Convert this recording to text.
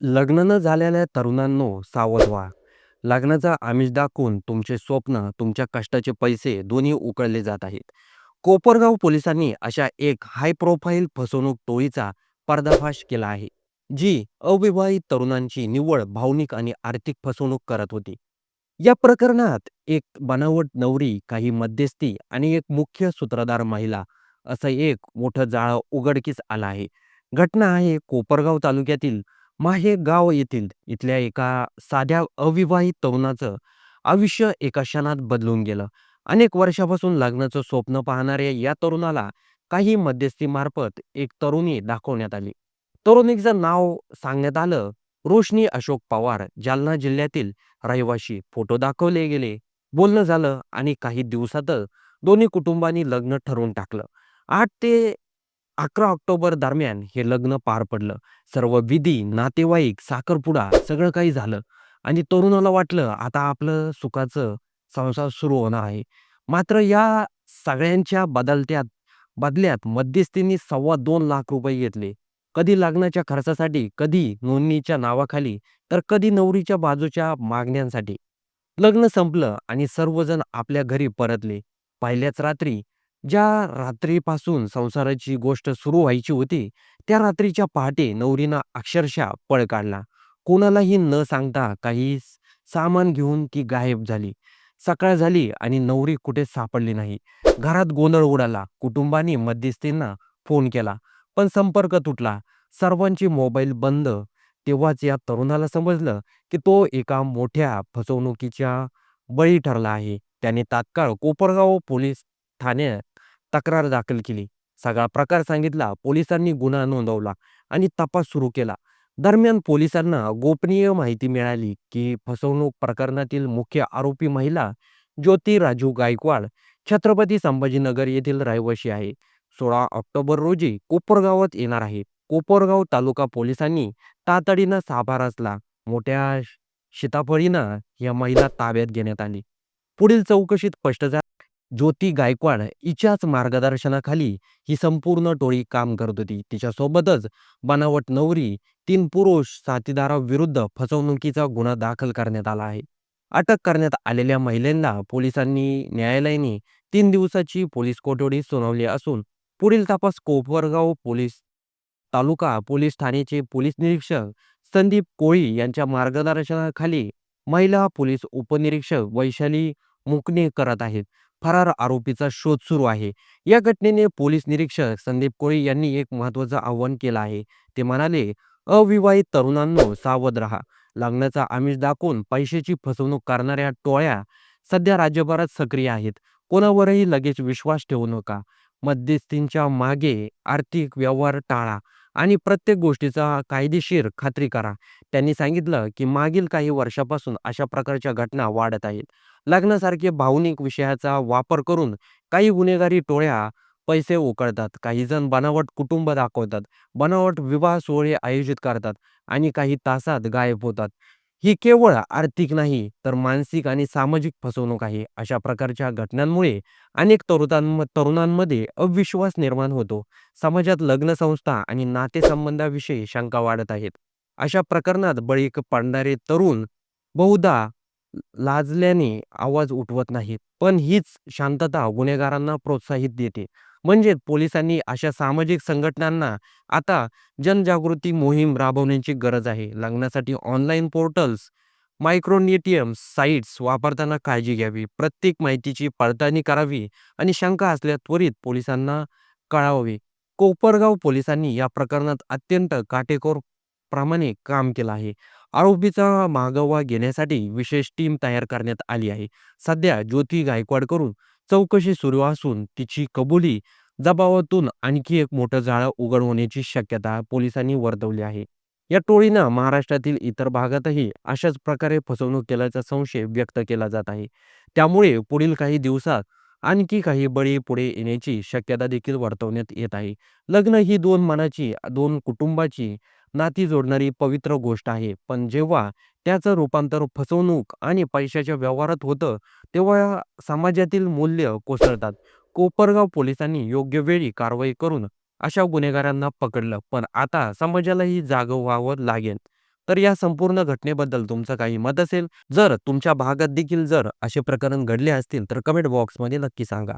लग्न न झालेल्या तरुणांनो सावध व्हा. लग्नाचा आमिष दाखवून तुमचे स्वप्न, तुमच्या कष्टाचे पैसे दोन्ही उकळले जात आहेत. कोपरगाव पोलिसांनी अशा एक हाय प्रोफाईल फसवणूक टोळीचा पर्दाफाश केला आहे, जी अविवाहित तरुणांची निव्वळ भावनिक आणि आर्थिक फसवणूक करत होती. या प्रकरणात एक बनावट नवरी, काही मध्यस्थी आणि एक मुख्य सूत्रधार महिला असं एक मोठं जाळं उघडकीस आलं आहे. घटना आहे कोपरगाव तालुक्यातील माहे गाव येथील इथल्या एका साध्या अविवाहित तरुणाचं आयुष्य एका क्षणात बदलून गेलं. अनेक वर्षापासून लग्नाचं स्वप्न पाहणाऱ्या या तरुणाला काही मध्यस्थीमार्फत एक तरुणी दाखवण्यात आली. तरुणीचं नाव सांगण्यात आलं रोशनी अशोक पवार, जालना जिल्ह्यातील रहिवाशी. फोटो दाखवले गेले, बोलणं झालं आणि काही दिवसातच दोन्ही कुटुंबांनी लग्न ठरवून टाकलं. आठ ते अकरा ऑक्टोबर दरम्यान हे लग्न पार पडलं. सर्व विधी, नातेवाईक, साखरपुडा सगळं काही झालं आणि तरुणाला वाटलं आता आपलं सुखाचं संसार सुरू होणार आहे. मात्र या सगळ्यांच्या बदलत्यात बदल्यात मध्यस्थींनी सव्वा दोन लाख रुपये घेतले. कधी लग्नाच्या खर्चासाठी, कधी नोंदणीच्या नावाखाली, तर कधी नवरीच्या बाजूच्या मागण्यांसाठी. लग्न संपलं आणि सर्वजण आपल्या घरी परतले. पहिल्याच रात्री ज्या रात्रीपासून संसाराची गोष्ट सुरू व्हायची होती, त्या रात्रीच्या पहाटे नवरीनं अक्षरशः पळ काढला. कोणालाही न सांगता काही सामान घेऊन ती गायब झाली. सकाळ झाली आणि नवरी कुठे सापडली नाही. घरात गोंधळ उडाला. कुटुंबाने मध्यस्थींना फोन केला, पण संपर्क तुटला. सर्वांची मोबाईल बंद. तेव्हाच या तरुणाला समजलं की तो एका मोठ्या फसवणुकीच्या बळी ठरला आहे. त्याने तात्काळ कोपरगाव पोलीस ठाण्यात तक्रार दाखल केली. सगळा प्रकार सांगितला. पोलिसांनी गुन्हा नोंदवला आणि तपास सुरू केला. दरम्यान पोलिसांना गोपनीय माहिती मिळाली की फसवणूक प्रकरणातील मुख्य आरोपी महिला ज्योती राजू गायकवाड छत्रपती संभाजीनगर येथील रहिवाशी आहे. सोळा ऑक्टोबर रोजी कोपरगावात येणार आहे. कोपरगाव तालुका पोलिसांनी तातडीनं साभा रचला. मोठ्या शिताफळीनं या महिला ताब्यात घेण्यात आली. पुढील चौकशीत स्पष्ट झाली ज्योती गायकवाड हिच्याच मार्गदर्शनाखाली ही संपूर्ण टोळी काम करत होती. तिच्यासोबतच बनावट नवरी, तीन पुरुष साथीदाराविरुद्ध फसवणुकीचा गुन्हा दाखल करण्यात आला आहे. अटक करण्यात आलेल्या महिलेला पोलिसांनी न्यायालयाने तीन दिवसाची पोलीस कोठडी सुनावली असून पुढील तपास कोपरगाव पोलीस तालुका पोलीस ठाण्याचे पोलीस निरीक्षक संदीप कोळी यांच्या मार्गदर्शनाखाली महिला पोलीस उपनिरीक्षक वैशाली मुकणे करत आहेत. फरार आरोपीचा शोध सुरू आहे. या घटनेने पोलीस निरीक्षक संदीप कोळी यांनी एक महत्त्वाचं आवाहन केलं आहे. ते म्हणाले, अविवाहित तरुणांनो सावध राहा. लग्नाचा आमिष दाखवून पैशाची फसवणूक करणाऱ्या टोळ्या सध्या राज्यभरात सक्रिय आहेत. कोणावरही लगेच विश्वास ठेवू नका. मध्यस्थींच्या मागे आर्थिक व्यवहार टाळा आणि प्रत्येक गोष्टीचा कायदेशीर खात्री करा. त्यांनी सांगितलं की मागील काही वर्षापासून अशा प्रकारच्या घटना वाढत आहेत. लग्नासारखे भावनिक विषयाचा वापर करून काही गुन्हेगारी टोळ्या पैसे उकळतात. काही जण बनावट कुटुंब दाखवतात, बनावट विवाह सोहळे आयोजित करतात आणि काही तासात गायब होतात. ही केवळ आर्थिक नाही तर मानसिक आणि सामाजिक फसवणूक आहे. अशा प्रकारच्या घटनांमुळे अनेक तरुणां तरुणांमध्ये अविश्वास निर्माण होतो. समाजात लग्न संस्था आणि नातेसंबंधाविषयी शंका वाढत आहेत. अशा प्रकरणात बळी पडणारे तरुण बहुधा लाजल्याने आवाज उठवत नाहीत. पण हीच शांतता गुन्हेगारांना प्रोत्साहित देते. म्हणजेच पोलिसांनी अशा सामाजिक संघटनांना आता जनजागृती मोहीम राबवण्याची गरज आहे. लग्नासाठी ऑनलाईन पोर्टल्स, मायक्रोनिटियम साइट्स वापरताना काळजी घ्यावी. प्रत्येक माहितीची पडताळणी करावी आणि शंका असल्या त्वरित पोलिसांना कळवावे. कोपरगाव पोलिसांनी या प्रकरणात अत्यंत काटेकोर प्रमाणे काम केलं आहे. आरोपीचा मागोवा घेण्यासाठी विशेष टीम तयार करण्यात आली आहे. सध्या ज्योती गायकवाडकडून चौकशी सुरू असून तिची कबुली जबाबातून आणखी एक मोठं जाळं उघड होण्याची शक्यता पोलिसांनी वर्तवली आहे. या टोळीनं महाराष्ट्रातील इतर भागातही अशाच प्रकारे फसवणूक केल्याचा संशय व्यक्त केला जात आहे. त्यामुळे पुढील काही दिवसात आणखी काही बळी पुढे येण्याची शक्यता देखील वर्तवण्यात येत आहे. लग्न ही दोन मनाची, दोन कुटुंबाची नाती जोडणारी पवित्र गोष्ट आहे. पण जेव्हा त्याचं रूपांतर फसवणूक आणि पैशाच्या व्यवहारात होतं, तेव्हा समाजातील मूल्य कोसळतात. कोपरगाव पोलिसांनी योग्य वेळी कारवाई करून अशा गुन्हेगारांना पकडलं. पण आता समाजालाही जाग व्हावं लागेल. तर या संपूर्ण घटनेबद्दल तुमचं काही मत असेल जर तुमच्या भागात देखील जर असे प्रकरण घडले असतील तर कमेंट बॉक्समध्ये नक्की सांगा